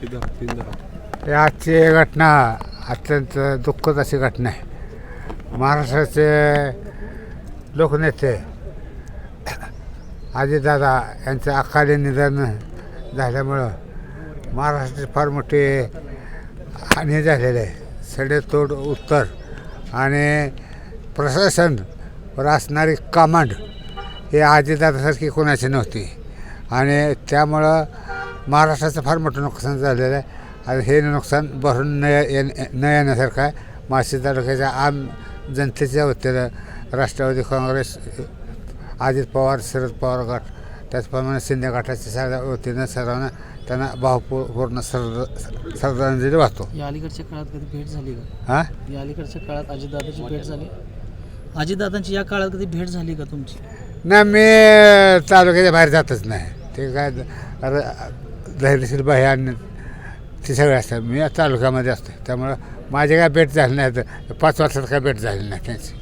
हे आजची घटना अत्यंत दुःखद अशी घटना आहे. महाराष्ट्राचे लोकनेते आजीदादा यांचं अकाली निधन झाल्यामुळं महाराष्ट्राची फार मोठी हानी झालेली आहे. सडेतोड उत्तर आणि प्रशासनवर असणारी कमांड हे आजीदादासारखी कोणाची नव्हती. आणि त्यामुळं महाराष्ट्राचं फार मोठं नुकसान झालेलं आहे. आणि हे नुकसान भरून न ये न येण्यासारखं आहे. माशी तालुक्याच्या आम जनतेच्या वतीनं राष्ट्रवादी काँग्रेस अजित पवार शरद पवार गट त्याचप्रमाणे शिंदे गटाच्या सगळ्या वतीनं सर्वांना त्यांना भावपूर्ण श्रद्धा श्रद्धांजली वाहतो. या अलीकडच्या काळात कधी भेट झाली का? हां? या अलीकडच्या काळात अजितदादाची भेट झाली? अजितदादांची या काळात कधी भेट झाली का तुमची? नाही मी तालुक्याच्या बाहेर जातच नाही. ते काय र- धैर्यशील बाई आणि ते सगळे असतात. मी तालुक्यामध्ये असतो. त्यामुळं माझी काय भेट झाली नाही पाच वर्षात काय भेट झाली नाही त्यांची.